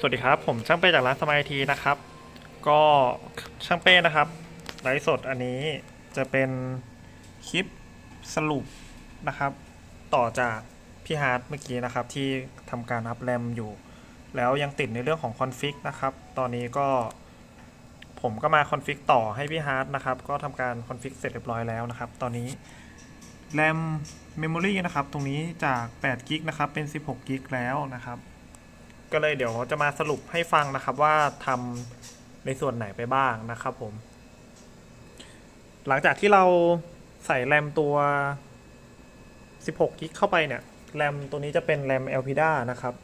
สวัสดีครับ ผมช่างเป้จากร้านสมายทีนะครับ ก็ช่างเป้นะครับไลฟ์สดอันนี้จะเป็นคลิปสรุปนะครับ ต่อจากพี่ฮาร์ดเมื่อกี้นะครับ ที่ทำการอัพแรมอยู่ แล้วยังติดในเรื่องของคอนฟิกนะครับ ตอนนี้ก็ผมก็มาคอนฟิกต่อให้พี่ฮาร์ดนะครับ ก็ทำการคอนฟิกเสร็จเรียบร้อยแล้วนะครับ ตอนนี้แรมเมมโมรีนะครับ ตรงนี้จาก8กิกนะครับเป็น16กิกแล้วนะครับ ก็เลยเดี๋ยวจะมาสรุปให้ฟังนะครับว่าทำในส่วนไหนไปบ้างนะครับผม หลังจากที่เราใส่แรมตัว 16กิกเข้าไปเนี่ย แรมตัวนี้จะเป็นแรม LPDA นะครับ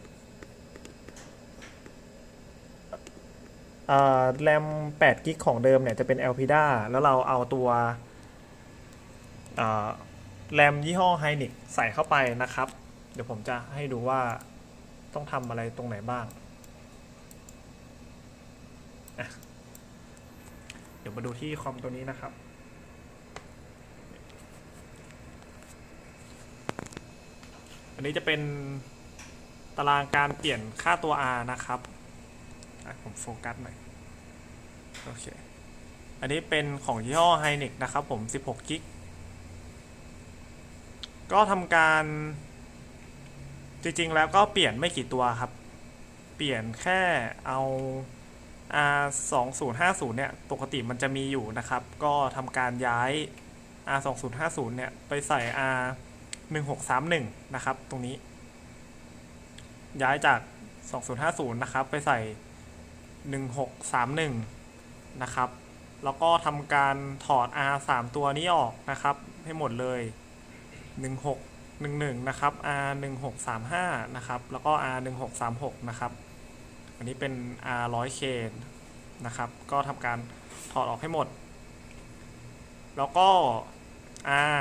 แรม8กิกของเดิมเนี่ยจะเป็น LPDA แล้วเราเอาตัวแรมยี่ห้อ Hynix ใส่เข้าไปนะครับ เดี๋ยวผมจะให้ดูว่า ต้องทำอะไรตรงไหนบ้าง เดี๋ยวมาดูที่คอมตัวนี้นะครับอันนี้จะเป็นตารางการเปลี่ยนค่าตัว R นะครับ ผมโฟกัสหน่อย โอเค อันนี้เป็นของยี่ห้อ Hynix นะครับผม 16กิก ก็ทำการ จริงๆแล้วก็เปลี่ยนไม่กี่ตัวครับ เปลี่ยนแค่เอา R 2 0 5 0เนี่ย ปกติมันจะมีอยู่นะครับ ก็ทำการย้าย R 2 0 5 0เนี่ย ไปใส่ R 1 6 3 1นะครับ ตรงนี้ ย้ายจาก 2050 นะครับ ไปใส่ 1631 นะครับ แล้วก็ทำการถอด R 3 ตัวนี้ออกนะครับ ให้หมดเลย 16 11นะครับ R 1635นะครับ แล้วก็ R 1636นะครับ อันนี้เป็น R 100K นะครับ ก็ทำการถอดออกให้หมด แล้วก็ R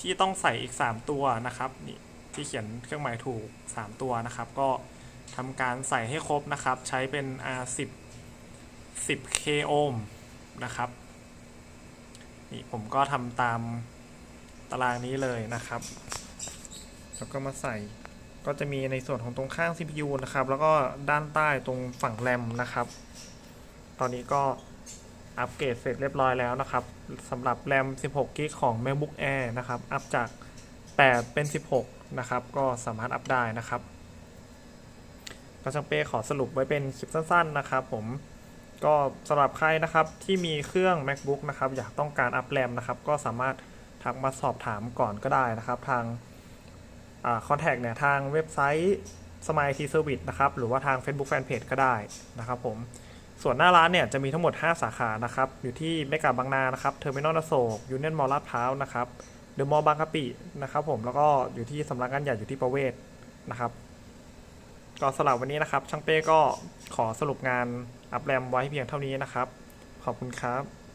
ที่ต้องใส่อีก 3 ตัวนะครับนี่ที่เขียนเครื่องหมายถูก 3 ตัวนะครับ ก็ทำการใส่ให้ครบนะครับ ใช้เป็น R 10 10K โอห์มนะครับ นี่ผมก็ทำตาม ตารางนี้เลยนะครับ แล้วก็มาใส่ก็จะมีในส่วนของตรงข้าง CPU นะครับ แล้วก็ด้านใต้ตรงฝั่งแรมนะครับ ตอนนี้ก็อัปเกรดเสร็จเรียบร้อยแล้วนะครับสำหรับแรม 16 กิกของ MacBook Air นะครับ อัปจาก 8 เป็น 16 นะครับ ก็สามารถอัปได้นะครับก็ช่างเป้ขอสรุปไว้เป็นคลิปสั้น ๆ นะครับ ผมก็สำหรับใครนะครับที่มีเครื่อง MacBook นะครับ อยากต้องการอัปแรมนะครับ ก็สามารถ ทักมาสอบถามก่อนก็ได้นะครับ ทางคอนแทคเนี่ยทางเว็บไซต์ Smile T Service นะครับ หรือว่าทาง Facebook Fanpage ก็ได้นะครับผมส่วนหน้าร้านเนี่ยจะมีทั้งหมด 5 สาขานะครับ อยู่ที่เมกาบางนานะครับเทอร์มินอลอโศกยูเนียนมอลลาดพร้าวนะครับเดอะมอลล์บางกะปินะครับผมแล้วก็อยู่ที่สำนักงานใหญ่อยู่ที่ประเวศนะครับก็สำหรับวันนี้นะครับ ช่างเป้ก็ขอสรุปงานอัพแรมไว้เพียงเท่านี้นะครับ ขอบคุณครับ